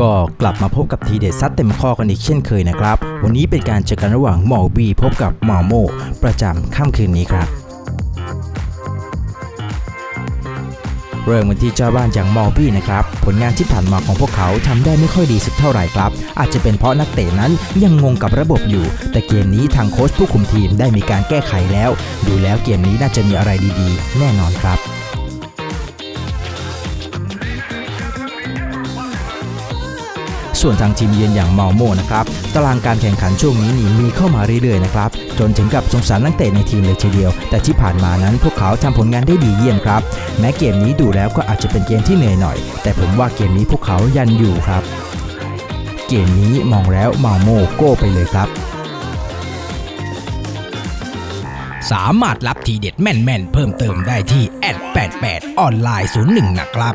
ก็กลับมาพบกับทีเด็ดซัดเต็มข้อกันอีกเช่นเคยนะครับ วันนี้เป็นการเจอกันระหว่างหมอบีพบกับหมอโม ประจำค่ำคืนนี้ครับ เริ่มกันที่เจ้าบ้านอย่างมอบี้นะครับ ผลงานที่ผ่านมาของพวกเขาทำได้ไม่ค่อยดีสักเท่าไหร่ครับ อาจจะเป็นเพราะนักเตะนั้นยังงงกับระบบอยู่ แต่เกมนี้ทางโค้ชผู้คุมทีมได้มีการแก้ไขแล้ว ดูแล้วเกมนี้น่าจะมีอะไรดีๆ แน่นอนครับ ส่วนทางทีมเยือนอย่างเมาโมนะครับตารางการแข่งขันช่วงนี้นี่มีเข้ามาเรื่อยๆนะครับจนถึงกับสงสารนักเตะในทีมเลยทีเดียว แต่ที่ผ่านมานั้นพวกเขาทำผลงานได้ดีเยี่ยมครับ แม้เกมนี้ดูแล้วก็อาจจะเป็นเกมที่เหนื่อยหน่อย แต่ผมว่าเกมนี้พวกเขายันอยู่ครับ เกมนี้มองแล้วเมาโมโก้ไปเลยครับสามารถรับทีเด็ดแม่น ๆ เพิ่มเติมได้ที่แอด88 ออนไลน์ 01 นะครับ